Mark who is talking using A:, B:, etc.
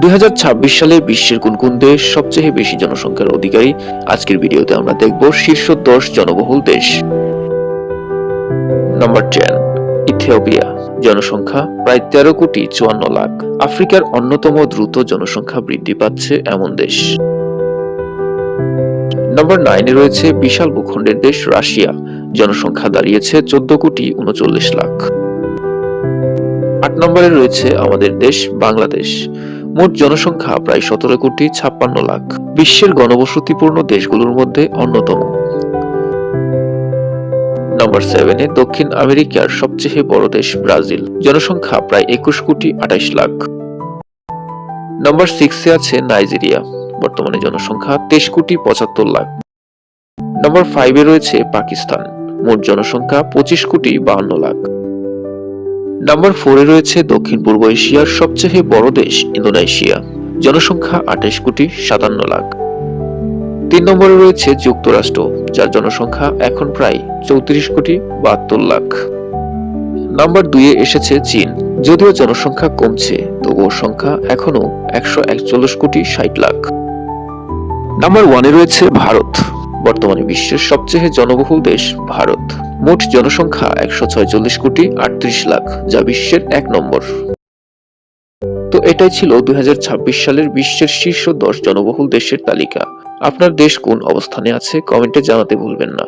A: দুই হাজার ছাব্বিশ সালে বিশ্বের কোন কোন দেশ সবচেয়ে বেশি জনসংখ্যার অধিকারী? আজকের ভিডিওতে আমরা দেখব শীর্ষ দশ জনবহুল দেশ। Number ten Ethiopia. জনসংখ্যা প্রায় তেরো কোটি চুয়ান্ন লাখ। আফ্রিকার অন্যতম দ্রুত জনসংখ্যা বৃদ্ধি পাচ্ছে এমন দেশ। নম্বর নাইনে রয়েছে বিশাল ভূখণ্ডের দেশ রাশিয়া। জনসংখ্যা দাঁড়িয়েছে চোদ্দ কোটি উনচল্লিশ লাখ। আট নম্বরে রয়েছে আমাদের দেশ বাংলাদেশ। মোট জনসংখ্যা প্রায় সতেরো কোটি ছাপ্পান্ন লাখ। বিশ্বের ঘনবসতিপূর্ণ দেশগুলোর মধ্যে অন্যতম। নম্বর সেভেনে দক্ষিণ আমেরিকার সবচেয়ে বড় দেশ ব্রাজিল। জনসংখ্যা প্রায় একুশ কোটি আঠাইশ লাখ। নম্বর সিক্সে আছে নাইজেরিয়া। বর্তমানে জনসংখ্যা তেইশ কোটি পঁচাত্তর লাখ। নম্বর ফাইভে রয়েছে পাকিস্তান। মোট জনসংখ্যা পঁচিশ কোটি বাহান্ন লাখ। নাম্বার ফোরে রয়েছে দক্ষিণ পূর্ব এশিয়ার সবচেয়ে বড় দেশ ইন্দোনেশিয়া। জনসংখ্যা আঠাশ কোটি সাতান্ন লাখ। তিন নম্বরে রয়েছে যুক্তরাষ্ট্র, যার জনসংখ্যা এখন প্রায় চৌত্রিশ কোটি বাহাত্তর লাখ। নাম্বার দুইয়ে এসেছে চীন, যদিও জনসংখ্যা কমছে, তবুও সংখ্যা এখনও একশো একচল্লিশ কোটি ষাট লাখ। নাম্বার ওয়ানে রয়েছে ভারত, বর্তমানে বিশ্বের সবচেয়ে জনবহুল দেশ ভারত। মোট জনসংখ্যা একশো ছয়চল্লিশ কোটি আটত্রিশ লাখ, যা বিশ্বের এক নম্বর। তো এটাই ছিল দুই হাজার ছাব্বিশ সালের বিশ্বের শীর্ষ দশ জনবহুল দেশের তালিকা। আপনার দেশ কোন অবস্থানে আছে, কমেন্টে জানাতে ভুলবেন না।